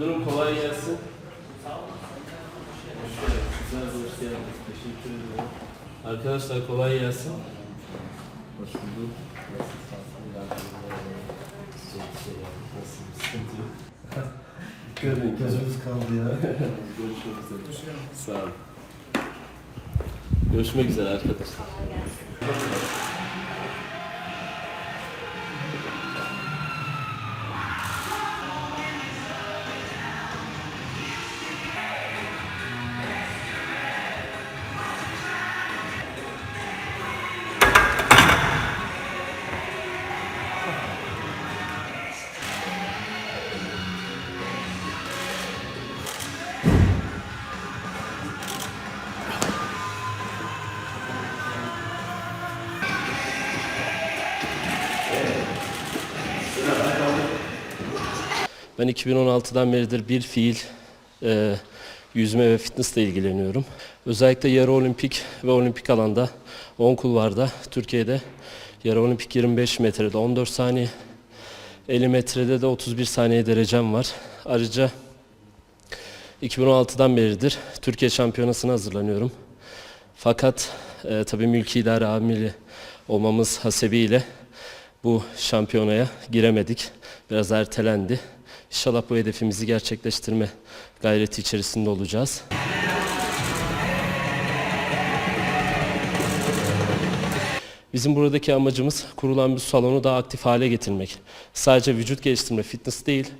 Müdürüm kolay gelsin. Hoş geldiniz. Güzel hoş geldiniz. Teşekkür ederim. Arkadaşlar kolay gelsin. Hoş bulduk. Edin. Gözümüz kaldı ya. Görüşmek üzere. Sağ olun. Görüşmek üzere arkadaşlar. Ben 2016'dan beridir bir fiil e, yüzme ve fitnessle ilgileniyorum. Özellikle yarı olimpik ve olimpik alanda 10 kulvarda Türkiye'de yarı olimpik 25 metrede 14 saniye, 50 metrede de 31 saniye derecem var. Ayrıca 2016'dan beridir Türkiye şampiyonasına hazırlanıyorum. Fakat e, tabii mülki idare amiri olmamız hasebiyle bu şampiyonaya giremedik. Biraz ertelendi. İnşallah bu hedefimizi gerçekleştirme gayreti içerisinde olacağız. Bizim buradaki amacımız kurulan bir salonu daha aktif hale getirmek. Sadece vücut geliştirme, fitness değil,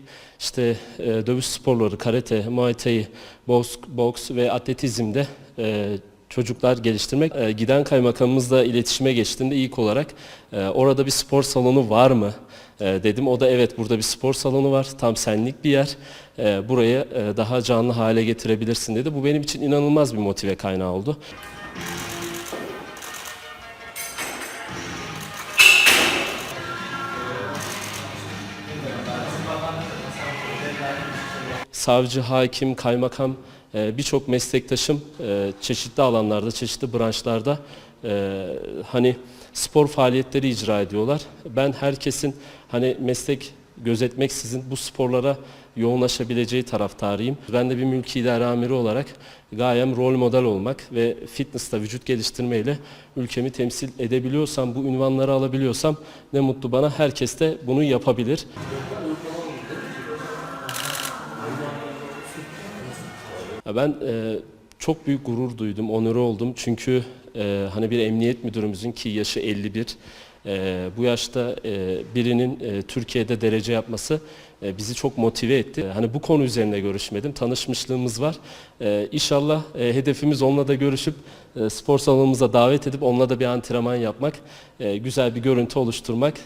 işte e, dövüş sporları, karate, muay thai, boks, boks ve atletizmde e, çocuklar geliştirmek. E, giden kaymakamımızla iletişime geçtiğinde ilk olarak e, orada bir spor salonu var mı e, dedim. O da evet burada bir spor salonu var, tam senlik bir yer. Burayı e, daha canlı hale getirebilirsin dedi. Bu benim için inanılmaz bir motive kaynağı oldu. savcı, hakim, kaymakam birçok meslektaşım e, çeşitli alanlarda, çeşitli branşlarda e, hani spor faaliyetleri icra ediyorlar. Ben herkesin hani meslek gözetmeksizin bu sporlara yoğunlaşabileceği taraftarıyım. Ben de bir mülki idare amiri olarak gayem rol model olmak ve fitness'ta vücut geliştirmeyle ülkemi temsil edebiliyorsam, bu ünvanları alabiliyorsam ne mutlu bana. Herkes de bunu yapabilir. Ya Ben e, çok büyük gurur duydum, onur oldum. Çünkü e, hani bir emniyet müdürümüzün ki yaşı 51, e, bu yaşta e, birinin e, Türkiye'de derece yapması e, bizi çok motive etti. Hani bu konu üzerine görüşmedim, tanışmışlığımız var. E, inşallah e, hedefimiz onunla da görüşüp e, spor salonumuza davet edip onunla da bir antrenman yapmak, e, güzel bir görüntü oluşturmak.